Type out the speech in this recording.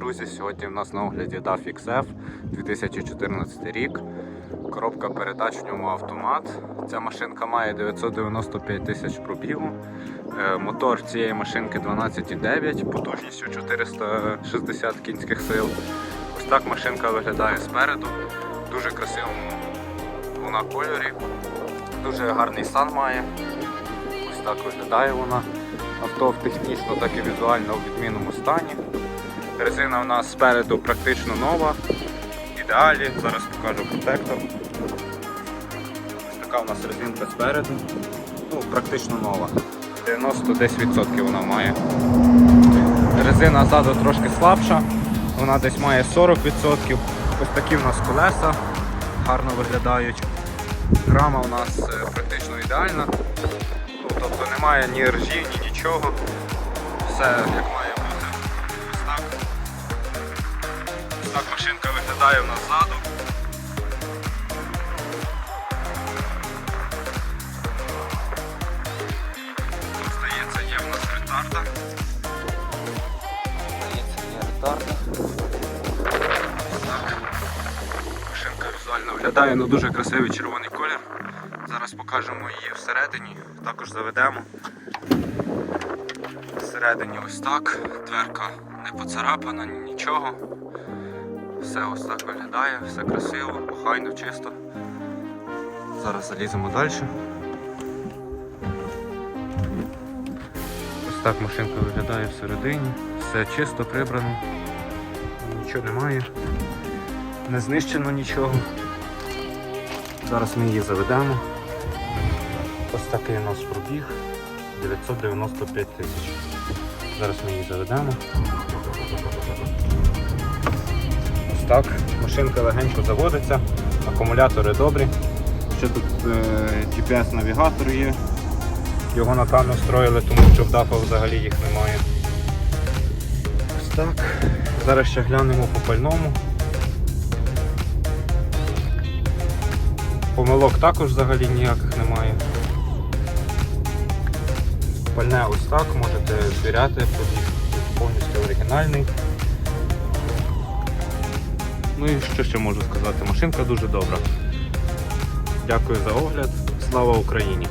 друзі! Сьогодні в нас на огляді DAF XF 2014 рік. Коробка передач в ньому автомат. Ця машинка має 995 тисяч пробігу. Е, Мотор цієї машинки 12,9, потужністю 460 кінських сил. Ось так машинка виглядає спереду. Дуже красивому вона кольорі. Дуже гарний стан має. Ось так виглядає вона. Авто технічно, так і візуально у відмінному стані. Резина у нас спереду практично нова. Ідеалі. Зараз покажу протектор. Така у нас резинка спереду. Ну, практично нова. 90 десь відсотків вона має. Резина ззаду трошки слабша, вона десь має 40%. Ось такі у нас колеса гарно виглядають. Рама у нас е, практично ідеальна. Ну, тобто немає ні ржі, ні нічого. Все як має бути. Ось так. Так машинка виглядає у нас ззаду. Здається є у нас ретарда. Здається, є ретарда. Так. Машинка візуально виглядає на дуже красивий червоний колір. Зараз покажемо її всередині, також заведемо. Всередині ось так, дверка не поцарапана, ні нічого. Все ось так виглядає, все красиво, охайно, чисто. Зараз заліземо далі. Ось так машинка виглядає всередині, все чисто прибрано, нічого немає, не знищено нічого. Зараз ми її заведемо. Ось такий у нас пробіг 995 тисяч. Зараз ми її заведемо. Так. Машинка легенько заводиться, акумулятори добрі. Ще тут е, GPS-навігатор є. Його на напевно встроїли, тому що в DAF взагалі їх немає. Ось так. Зараз ще глянемо по пальному. Помилок також взагалі ніяких немає. Пальне ось так, можете звіряти, повністю оригінальний. Ну і що ще можу сказати? Машинка дуже добра. Дякую за огляд. Слава Україні!